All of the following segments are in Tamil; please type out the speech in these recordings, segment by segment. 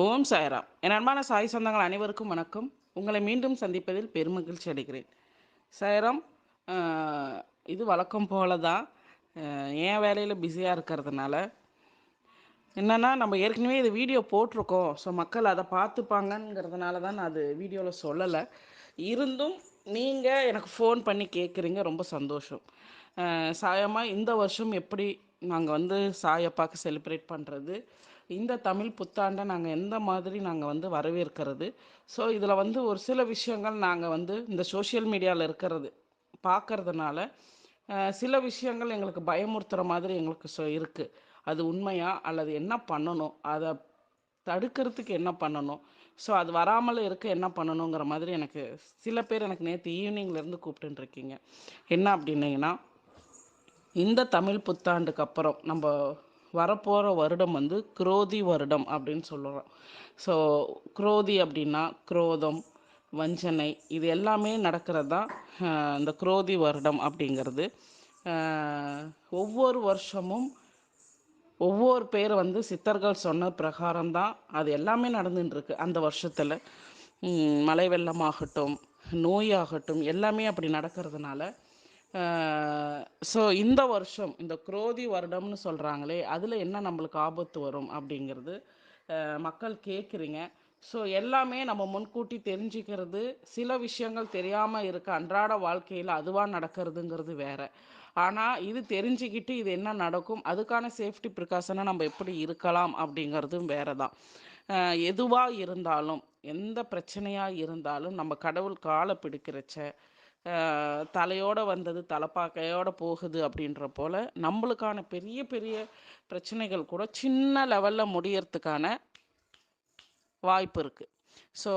ஓம் சாய்ராம். என் அன்பான சாய் சொந்தங்கள் அனைவருக்கும் வணக்கம். உங்களை மீண்டும் சந்திப்பதில் பெருமகிழ்ச்சி அடைகிறேன். சாய்ராம் இது வழக்கம் போல தான் என் வேலையில் பிஸியாக இருக்கிறதுனால. என்னென்னா நம்ம ஏற்கனவே இது வீடியோ போட்டிருக்கோம். ஸோ மக்கள் அதை பார்த்துப்பாங்கங்கிறதுனால தான் நான் அது வீடியோவில் சொல்லலை. இருந்தும் நீங்கள் எனக்கு ஃபோன் பண்ணி கேட்குறீங்க ரொம்ப சந்தோஷம். சாயமாக இந்த வருஷம் எப்படி நாங்கள் வந்து சாயப்பாக்கு செலிப்ரேட் பண்ணுறது இந்த தமிழ் புத்தாண்டை நாங்கள் எந்த மாதிரி நாங்கள் வந்து வரவேற்கிறது? ஸோ இதில் வந்து ஒரு சில விஷயங்கள் நாங்கள் வந்து இந்த சோஷியல் மீடியாவில் இருக்கிறது பார்க்கறதுனால சில விஷயங்கள் எங்களுக்கு பயமுறுத்துகிற மாதிரி எங்களுக்கு சொ இருக்குது அது உண்மையா? அல்லது என்ன பண்ணணும்? அதை தடுக்கிறதுக்கு என்ன பண்ணணும்? ஸோ அது வராமல் இருக்க என்ன பண்ணணுங்கிற மாதிரி எனக்கு சில பேர் எனக்கு நேற்று ஈவினிங்லேருந்து கூப்பிட்டுருக்கீங்க என்ன அப்படின்னீங்கன்னா இந்த தமிழ் புத்தாண்டுக்கு அப்புறம் நம்ம வரப்போகிற வருடம் வந்து குரோதி வருடம் அப்படின்னு சொல்லுறோம். ஸோ குரோதி அப்படின்னா குரோதம் வஞ்சனை இது எல்லாமே நடக்கிறது தான் இந்த குரோதி வருடம் அப்படிங்கிறது. ஒவ்வொரு வருஷமும் ஒவ்வொரு பேர் வந்து சித்தர்கள் சொன்ன பிரகாரம் தான் அது எல்லாமே நடந்துட்டுருக்கு அந்த வருஷத்தில். மழை வெள்ளமாகட்டும் நோயாகட்டும் எல்லாமே அப்படி நடக்கிறதுனால ஸோ இந்த வருஷம் இந்த குரோதி வருடம்னு சொல்கிறாங்களே அதில் என்ன நம்மளுக்கு ஆபத்து வரும் அப்படிங்கிறது மக்கள் கேட்குறீங்க ஸோ எல்லாமே நம்ம முன்கூட்டி தெரிஞ்சுக்கிறது சில விஷயங்கள் தெரியாமல் இருக்க அன்றாட வாழ்க்கையில் அதுவாக நடக்கிறதுங்கிறது வேற. ஆனால் இது தெரிஞ்சுக்கிட்டு இது என்ன நடக்கும் அதுக்கான சேஃப்டி ப்ரிகாஷனை நம்ம எப்படி இருக்கலாம் அப்படிங்கிறதும் வேறு தான் எதுவாக இருந்தாலும் எந்த பிரச்சனையாக இருந்தாலும் நம்ம கடவுள் காலை பிடிக்கிறச்ச தலையோடு வந்தது தலைப்பாக்கையோடு போகுது அப்படின்ற போல் நம்மளுக்கான பெரிய பெரிய பிரச்சனைகள் கூட சின்ன லெவலில் முடியறதுக்கான வாய்ப்பு இருக்குது ஸோ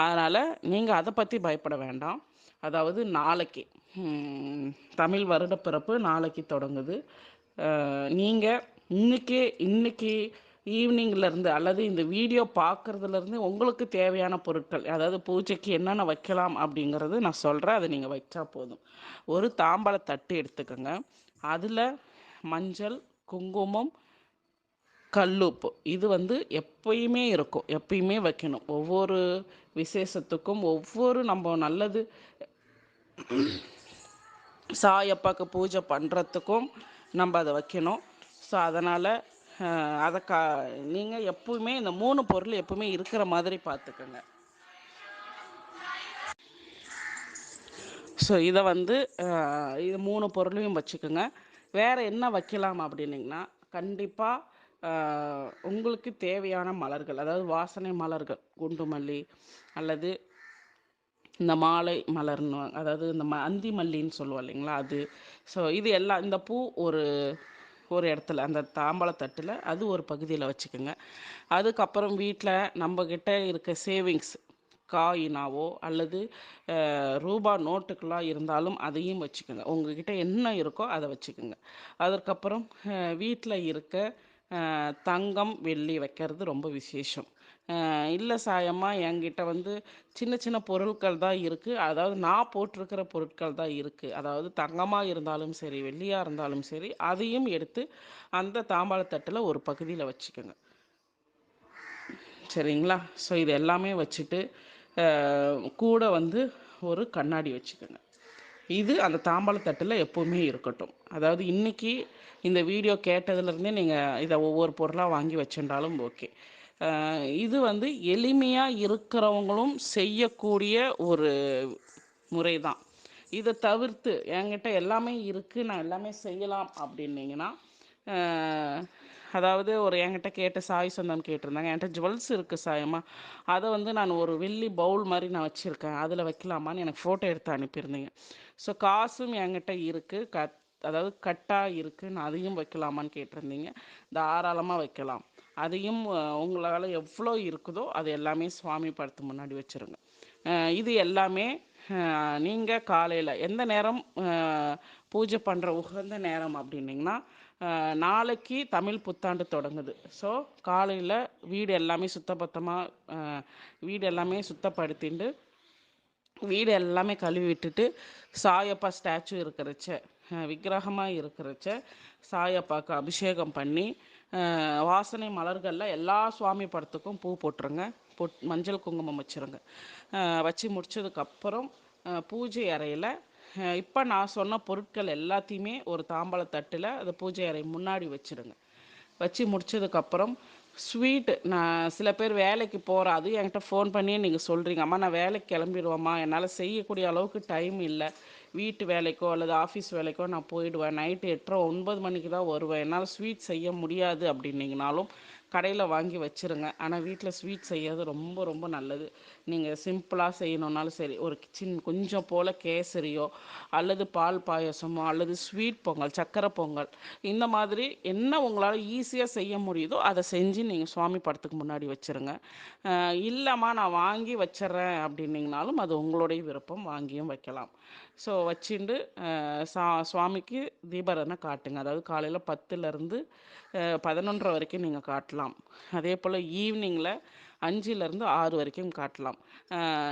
அதனால் நீங்கள் அதை பற்றி பயப்பட வேண்டாம். அதாவது நாளைக்கு தமிழ் வருட பிறப்பு நாளைக்கு தொடங்குது. நீங்கள் இன்னைக்கே இன்றைக்கி ஈவினிங்லேருந்து அல்லது இந்த வீடியோ பார்க்குறதுலேருந்து உங்களுக்கு தேவையான பொருட்கள் அதாவது பூஜைக்கு என்னென்ன வைக்கலாம் அப்படிங்கிறது நான் சொல்கிறேன் அதை நீங்கள் வச்சா போதும். ஒரு தாம்பாள தட்டு எடுத்துக்கோங்க. அதில் மஞ்சள் குங்குமம் கல்லுப்பு. இது வந்து எப்பயுமே இருக்கும். எப்பயுமே வைக்கணும். ஒவ்வொரு விசேஷத்துக்கும் ஒவ்வொரு நம்ம நல்லது சாயப்பாக்கு பூஜை பண்ணுறதுக்கும் நம்ம அதை வைக்கணும். ஸோ அதனால் அதை கா நீங்கள் எப்பவுமே இந்த மூணு பொருள் எப்பவுமே இருக்கிற மாதிரி பார்த்துக்கோங்க ஸோ இதை வந்து இது மூணு பொருளையும் வச்சுக்கோங்க. வேறு என்ன வைக்கலாம் அப்படின்னிங்கன்னா கண்டிப்பாக உங்களுக்கு தேவையான மலர்கள் அதாவது வாசனை மலர்கள் குண்டு மல்லி அல்லது இந்த மாலை மலர்னு அதாவது இந்த ம அந்தி மல்லின்னு சொல்லுவோம் இல்லைங்களா அது. ஸோ இது எல்லாம் இந்த பூ ஒரு ஒரு இடத்துல அந்த தாம்பாளத்தட்டில் அது ஒரு பகுதியில் வச்சுக்கோங்க. அதுக்கப்புறம் வீட்டில் நம்மக்கிட்ட இருக்க சேவிங்ஸ் காயினாவோ அல்லது ரூபா நோட்டுகளாக இருந்தாலும் அதையும் வச்சுக்கோங்க. உங்ககிட்ட என்ன இருக்கோ அதை வச்சுக்கோங்க. அதற்கப்புறம் வீட்டில் இருக்க தங்கம் வெள்ளி வைக்கிறது ரொம்ப விசேஷம். இல்லை சாயம்மா என்கிட்ட வந்து சின்ன சின்ன பொருட்கள் தான் இருக்குது அதாவது நான் போட்டிருக்கிற பொருட்கள் தான் இருக்குது அதாவது தங்கமாக இருந்தாலும் சரி வெள்ளியாக இருந்தாலும் சரி அதையும் எடுத்து அந்த தாம்பாளத்தட்டில் ஒரு பகுதியில் வச்சுக்கோங்க. சரிங்களா? ஸோ இது எல்லாமே வச்சுட்டு கூட வந்து ஒரு கண்ணாடி வச்சுக்கோங்க. இது அந்த தாம்பாளத்தட்டில் எப்போவுமே இருக்கட்டும். அதாவது இன்றைக்கி இந்த வீடியோ கேட்டதுலேருந்தே நீங்கள் இதை ஒவ்வொரு பொருளாக வாங்கி வச்சுட்டாலும் ஓகே. இது வந்து எளிமையாக இருக்கிறவங்களும் செய்யக்கூடிய ஒரு முறை தான் இதை தவிர்த்து என்கிட்ட எல்லாமே இருக்குது நான் எல்லாமே செய்யலாம் அப்படின்னீங்கன்னா அதாவது ஒரு என்கிட்ட கேட்ட சாய் சொந்தம் கேட்டிருந்தாங்க என்கிட்ட ஜுவல்ஸ் இருக்குது சாயம்மா அதை வந்து நான் ஒரு வெள்ளி பவுல் மாதிரி நான் வச்சுருக்கேன் அதில் வைக்கலாமான்னு எனக்கு ஃபோட்டோ எடுத்து அனுப்பியிருந்தீங்க. ஸோ காசும் என்கிட்ட இருக்குது கத் அதாவது கட்டாக இருக்குது நான் அதையும் வைக்கலாமான்னு கேட்டிருந்தீங்க தாராளமாக வைக்கலாம். அதையும் உங்களால் எவ்வளோ இருக்குதோ அது எல்லாமே சுவாமி படத்து முன்னாடி வச்சுருங்க. இது எல்லாமே நீங்கள் காலையில் எந்த நேரம் பூஜை பண்ணுற உகந்த நேரம் அப்படின்னிங்கன்னா நாளைக்கு தமிழ் புத்தாண்டு தொடங்குது. ஸோ காலையில் வீடு எல்லாமே சுத்தபத்தமாக வீடு எல்லாமே சுத்தப்படுத்திட்டு வீடு எல்லாமே கழுவி விட்டுட்டு சாயப்பா ஸ்டாச்சு இருக்கிறச்ச விக்கிரகமாக இருக்கிறச்ச சாயப்பாவுக்கு அபிஷேகம் பண்ணி வாசனை மலர்களில் எல்லா சுவாமி படத்துக்கும் பூ போட்டுருங்க. பொட் மஞ்சள் குங்குமம் வச்சுருங்க. வச்சு முடிச்சதுக்கப்புறம் பூஜை அறையில் இப்போ நான் சொன்ன பொருட்கள் எல்லாத்தையுமே ஒரு தாம்பாளத்தட்டில் அந்த பூஜை அறை முன்னாடி வச்சுருங்க. வச்சு முடிச்சதுக்கப்புறம் ஸ்வீட்டு நான் சில பேர் வேலைக்கு போகிற அது என்கிட்ட ஃபோன் பண்ணி நீங்கள் சொல்கிறீங்க அம்மா நான் வேலைக்கு கிளம்பிடுவோம்மா. என்னால் செய்யக்கூடிய அளவுக்கு டைம் இல்லை. வீட்டு வேலைக்கோ அல்லது ஆஃபீஸ் வேலைக்கோ நான் போயிடுவேன். நைட்டு எட்டரை ஒன்பது மணிக்கு தான் வருவேன். என்னால் ஸ்வீட் செய்ய முடியாது அப்படின்னீங்கனாலும் கடையில் வாங்கி வச்சுருங்க. ஆனால் வீட்டில் ஸ்வீட் செய்யறது ரொம்ப ரொம்ப நல்லது. நீங்கள் சிம்பிளாக செய்யணுன்னாலும் சரி ஒரு சின்ன கொஞ்சம் போல் கேசரியோ அல்லது பால் பாயசமோ அல்லது ஸ்வீட் பொங்கல் சக்கரை பொங்கல் இந்த மாதிரி என்ன உங்களால் ஈஸியாக செய்ய முடியுதோ அதை செஞ்சு நீங்கள் சுவாமி படத்துக்கு முன்னாடி வச்சுருங்க. இல்லைம்மா நான் வாங்கி வச்சிட்றேன் அப்படின்னீங்கனாலும் அது உங்களுடைய விருப்பம் வாங்கியும் வைக்கலாம். ஸோ வச்சுண்டு சா சுவாமிக்கு தீபாராதனை காட்டுங்க. அதாவது காலையில் பத்துலேருந்து பதினொன்றரை வரைக்கும் நீங்கள் காட்டலாம். அதே போல் ஈவினிங்கில் அஞ்சுலேருந்து ஆறு வரைக்கும் காட்டலாம்.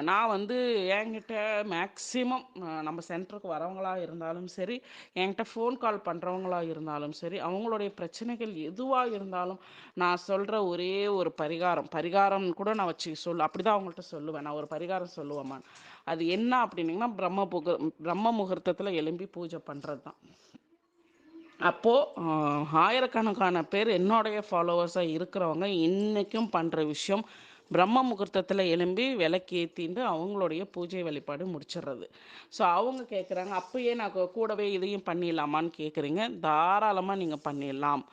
நான் வந்து என்கிட்ட மேக்ஸிமம் நம்ம சென்டருக்கு வரவங்களாக இருந்தாலும் சரி என்கிட்ட ஃபோன் கால் பண்ணுறவங்களாக இருந்தாலும் சரி அவங்களுடைய பிரச்சனைகள் எதுவாக இருந்தாலும் நான் சொல்கிற ஒரே ஒரு பரிகாரம். பரிகாரம் கூட நான் வச்சு சொல் அப்படி தான் அவங்கள்ட்ட சொல்லுவேன். நான் ஒரு பரிகாரம் சொல்லுவேம்மா. அது என்ன அப்படின்னிங்கன்னா பிரம்ம புக பிரம்ம முகூர்த்தத்தில் எழும்பி பூஜை பண்ணுறது தான் அப்போது ஆயிரக்கணக்கான பேர் என்னுடைய ஃபாலோவர்ஸாக இருக்கிறவங்க இன்றைக்கும் பண்ணுற விஷயம் பிரம்ம முகூர்த்தத்தில் எழும்பி விளக்கு ஏற்றின்ட்டு அவங்களுடைய பூஜை வழிபாடு முடிச்சிடுறது. ஸோ அவங்க கேட்குறாங்க அப்போயே நான் கூடவே இதையும் பண்ணிடலாமான்னு கேட்குறீங்க தாராளமாக நீங்கள் பண்ணிடலாம்.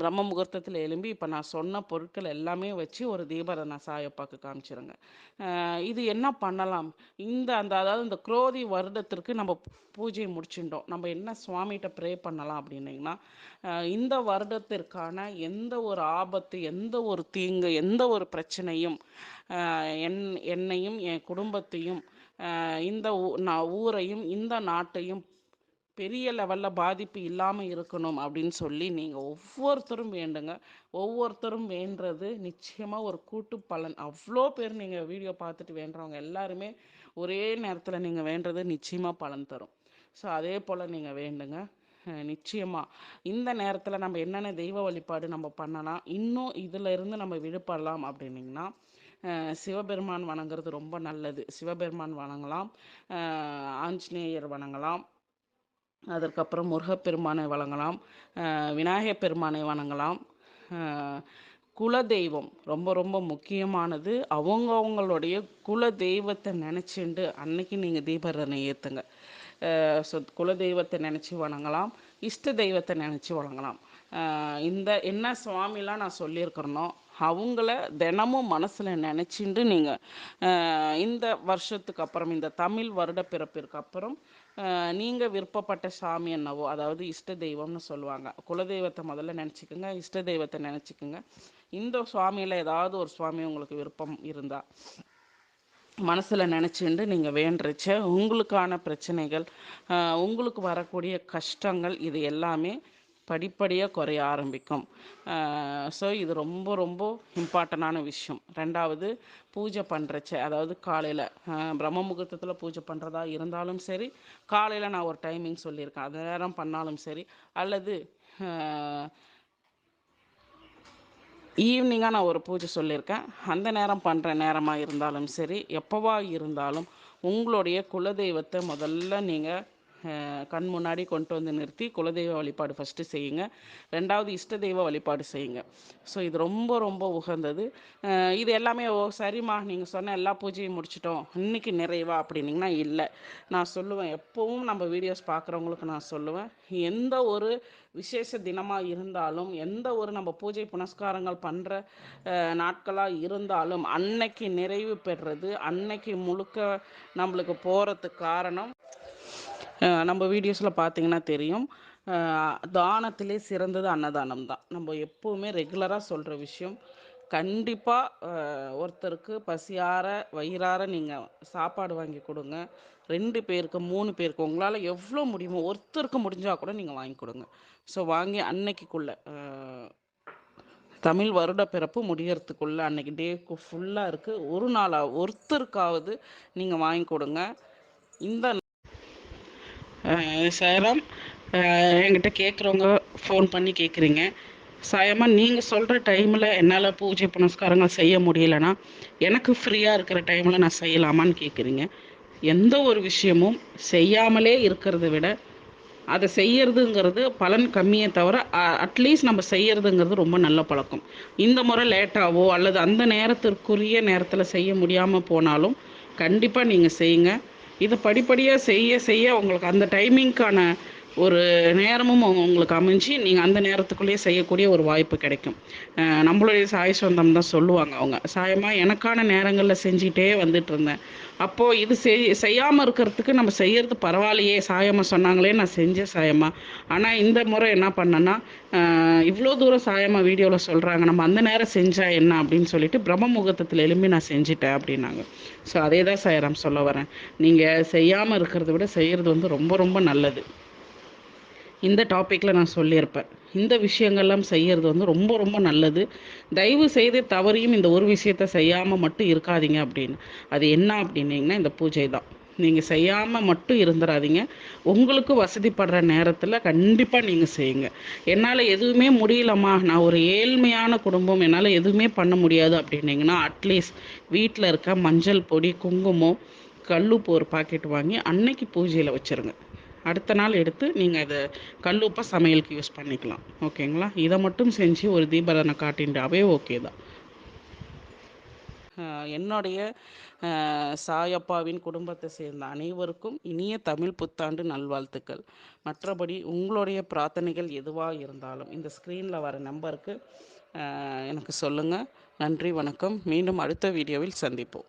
பிரம்ம முகூர்த்தத்தில் எழும்பி இப்போ நான் சொன்ன பொருட்கள் எல்லாமே வச்சு ஒரு தீபாராதனை சாயப்பாக்கு காமிச்சிருங்க. இது என்ன பண்ணலாம்? இந்த அந்த அதாவது இந்த குரோதி வருடத்திற்கு நம்ம பூஜையை முடிச்சுட்டோம். நம்ம என்ன சுவாமிகிட்ட ப்ரே பண்ணலாம் அப்படின்னீங்கன்னா இந்த வருடத்திற்கான எந்த ஒரு ஆபத்து எந்த ஒரு தீங்கு எந்த ஒரு பிரச்சனையும் என்னையும் என் என்னையும் என் குடும்பத்தையும் இந்த ஊ நான் ஊரையும் இந்த நாட்டையும் பெரிய லெவலில் பாதிப்பு இல்லாமல் இருக்கணும் அப்படின்னு சொல்லி நீங்கள் ஒவ்வொருத்தரும் வேண்டுங்க. ஒவ்வொருத்தரும் வேண்டுறது நிச்சயமாக ஒரு கூட்டு பலன். அவ்வளோ பேர் நீங்கள் வீடியோ பார்த்துட்டு வேண்டுறவங்க எல்லாருமே ஒரே நேரத்தில் நீங்கள் வேண்டுறது நிச்சயமாக பலன் தரும். ஸோ அதே போல் நீங்கள் வேண்டுங்க. நிச்சயமாக இந்த நேரத்தில் நம்ம என்னென்ன தெய்வ வழிபாடு நம்ம பண்ணலாம் இன்னும் இதில் இருந்து நம்ம விடுபடலாம் அப்படின்னிங்கன்னா சிவபெருமான் வணங்குறது ரொம்ப நல்லது. சிவபெருமான் வணங்கலாம் ஆஞ்சநேயர் வணங்கலாம் அதற்கப்புறம் முருகப்பெருமானை வணங்கலாம் விநாயகர் விநாயகப் பெருமானை வணங்கலாம். குலதெய்வம் ரொம்ப ரொம்ப முக்கியமானது. அவங்கவுங்களுடைய குல தெய்வத்தை நினச்சிண்டு அன்னைக்கு நீங்கள் தீபாராதனை ஏற்றுங்க ஸோ குலதெய்வத்தை நினச்சி வணங்கலாம் இஷ்ட தெய்வத்தை நினச்சி வணங்கலாம். இந்த என்ன சுவாமிலாம் நான் சொல்லியிருக்கிறனோ அவங்கள தினமும் மனசில் நினச்சிண்டு நீங்கள் இந்த வருஷத்துக்கு அப்புறம் இந்த தமிழ் வருட பிறப்பிற்கு அப்புறம் நீங்கள் விருப்பப்பட்ட சாமி என்னவோ அதாவது இஷ்ட தெய்வம்னு சொல்லுவாங்க. குலதெய்வத்தை முதல்ல நினச்சிக்கோங்க இஷ்ட தெய்வத்தை நினச்சிக்கோங்க. இந்த சுவாமியில் ஏதாவது ஒரு சுவாமி உங்களுக்கு விருப்பம் இருந்தால் மனசில் நினச்சிண்டு நீங்கள் வேண்டுறச்ச உங்களுக்கான பிரச்சனைகள் உங்களுக்கு வரக்கூடிய கஷ்டங்கள் இது எல்லாமே படிப்படியாக குறைய ஆரம்பிக்கும். ஸோ இது ரொம்ப ரொம்ப இம்பார்ட்டண்டான விஷயம். ரெண்டாவது பூஜை பண்ணுறச்ச அதாவது காலையில் பிரம்ம முகூர்த்தத்தில் பூஜை பண்ணுறதா இருந்தாலும் சரி காலையில் நான் ஒரு டைமிங் சொல்லியிருக்கேன். அது நேரம் பண்ணாலும் சரி அல்லது ஈவினிங்காக நான் ஒரு பூஜை சொல்லியிருக்கேன். அந்த நேரம் பண்ணுற நேரமாக இருந்தாலும் சரி எப்போவா இருந்தாலும் உங்களுடைய குலதெய்வத்தை முதல்ல நீங்கள் கண் முன்னாடி கொண்டு வந்து நிறுத்தி குலதெய்வ வழிபாடு ஃபஸ்ட்டு செய்யுங்க. ரெண்டாவது இஷ்ட தெய்வ வழிபாடு செய்யுங்க. ஸோ இது ரொம்ப ரொம்ப உகந்தது. இது எல்லாமே ஓ சரிம்மா நீங்கள் சொன்ன எல்லா பூஜையும் முடிச்சிட்டோம். இன்றைக்கி நிறைவா அப்படின்னீங்கன்னா இல்லை. நான் சொல்லுவேன் எப்போவும் நம்ம வீடியோஸ் பார்க்குறவங்களுக்கு நான் சொல்லுவேன் எந்த ஒரு விசேஷ தினமாக இருந்தாலும் எந்த ஒரு நம்ம பூஜை புனஸ்காரங்கள் பண்ணுற நாட்களாக இருந்தாலும் அன்னைக்கு நிறைவு பெறுறது அன்னைக்கு முழுக்க நம்மளுக்கு போகிறதுக்கு காரணம் நம்ம வீடியோஸில் பார்த்தீங்கன்னா தெரியும். தானத்திலே சிறந்தது அன்னதானம் தான். நம்ம எப்போவுமே ரெகுலராக சொல்கிற விஷயம் கண்டிப்பாக ஒருத்தருக்கு பசியார வயிறார நீங்கள் சாப்பாடு வாங்கி கொடுங்க. ரெண்டு பேருக்கு மூணு பேருக்கு உங்களால் எவ்வளோ முடியுமோ ஒருத்தருக்கு முடிஞ்சால் கூட நீங்கள் வாங்கி கொடுங்க. ஸோ வாங்கி அன்னைக்குள்ளே தமிழ் வருட பிறப்பு முடியறதுக்குள்ளே அன்னைக்கு டேக்கு ஃபுல்லாக இருக்குது ஒரு நாளாக ஒருத்தருக்காவது நீங்கள் வாங்கி கொடுங்க. இந்த சேரம் என்கிட்ட கேட்குறவங்க ஃபோன் பண்ணி கேட்குறீங்க சாயமாக நீங்கள் சொல்கிற டைமில் என்னால் பூஜை புனஸ்காரங்கள் செய்ய முடியலன்னா எனக்கு ஃப்ரீயாக இருக்கிற டைமில் நான் செய்யலாமான்னு கேட்குறீங்க எந்த ஒரு விஷயமும் செய்யாமலே இருக்கிறத விட அதை செய்யறதுங்கிறது பலன் கம்மியை தவிர அட்லீஸ்ட் நம்ம செய்யறதுங்கிறது ரொம்ப நல்ல பழக்கம். இந்த முறை லேட்டாவோ அல்லது அந்த நேரத்திற்குரிய நேரத்தில் செய்ய முடியாமல் போனாலும் கண்டிப்பாக நீங்கள் செய்யுங்க. இதை படிப்படியாக செய்ய செய்ய உங்களுக்கு அந்த டைமிங்க்கான ஒரு நேரமும் உங்களுக்கு அமைஞ்சு நீங்கள் அந்த நேரத்துக்குள்ளேயே செய்யக்கூடிய ஒரு வாய்ப்பு கிடைக்கும். நம்மளுடைய சாய் சொந்தம் தான் சொல்லுவாங்க அவங்க. சாயமாக எனக்கான நேரங்களில் செஞ்சுக்கிட்டே வந்துட்டு இருந்தேன். அப்போது இது செய் செய்யாமல் இருக்கிறதுக்கு நம்ம செய்கிறது பரவாயில்லையே சாயமாக சொன்னாங்களே நான் செஞ்சேன் சாயமாக ஆனால் இந்த முறை என்ன பண்ணேன்னா இவ்வளோ தூரம் சாயமாக வீடியோவில் சொல்கிறாங்க நம்ம அந்த நேரம் செஞ்சால் என்ன அப்படின்னு சொல்லிட்டு பிரம்ம முகூர்த்தத்தில் எழும்பி நான் செஞ்சிட்டேன் அப்படின்னாங்க. ஸோ அதே தான் சாயராம் சொல்ல வரேன். நீங்கள் செய்யாமல் இருக்கிறத விட செய்கிறது வந்து ரொம்ப ரொம்ப நல்லது. இந்த டாப்பிக்கில் நான் சொல்லியிருப்பேன். இந்த விஷயங்கள்லாம் செய்கிறது வந்து ரொம்ப ரொம்ப நல்லது. தயவு செய்து தவறியும் இந்த ஒரு விஷயத்த செய்யாமல் மட்டும் இருக்காதீங்க அப்படின்னு. அது என்ன அப்படின்னீங்கன்னா இந்த பூஜை தான். நீங்கள் செய்யாமல் மட்டும் இருந்துடாதீங்க உங்களுக்கு வசதிப்படுற நேரத்தில் கண்டிப்பாக நீங்கள் செய்யுங்க. என்னால் எதுவுமே முடியலம்மா. நான் ஒரு ஏழ்மையான குடும்பம். என்னால் எதுவுமே பண்ண முடியாது அப்படின்னீங்கன்னா அட்லீஸ்ட் வீட்டில் இருக்க மஞ்சள் பொடி குங்குமம் கல்லுப்பு ஒரு பாக்கெட் வாங்கி அன்னைக்கு பூஜையில் வச்சுருங்க. அடுத்த நாள் எடுத்து நீங்கள் அதை கல்லுப்பாக சமையலுக்கு யூஸ் பண்ணிக்கலாம். ஓகேங்களா இதை மட்டும் செஞ்சு ஒரு தீபாவளி காட்டின்றாவே ஓகே தான். என்னுடைய சாயப்பாவின் குடும்பத்தை சேர்ந்த அனைவருக்கும் இனிய தமிழ் புத்தாண்டு நல்வாழ்த்துக்கள். மற்றபடி உங்களுடைய பிரார்த்தனைகள் எதுவாக இருந்தாலும் இந்த ஸ்க்ரீனில் வர நம்பருக்கு எனக்கு சொல்லுங்கள் நன்றி வணக்கம். மீண்டும் அடுத்த வீடியோவில் சந்திப்போம்.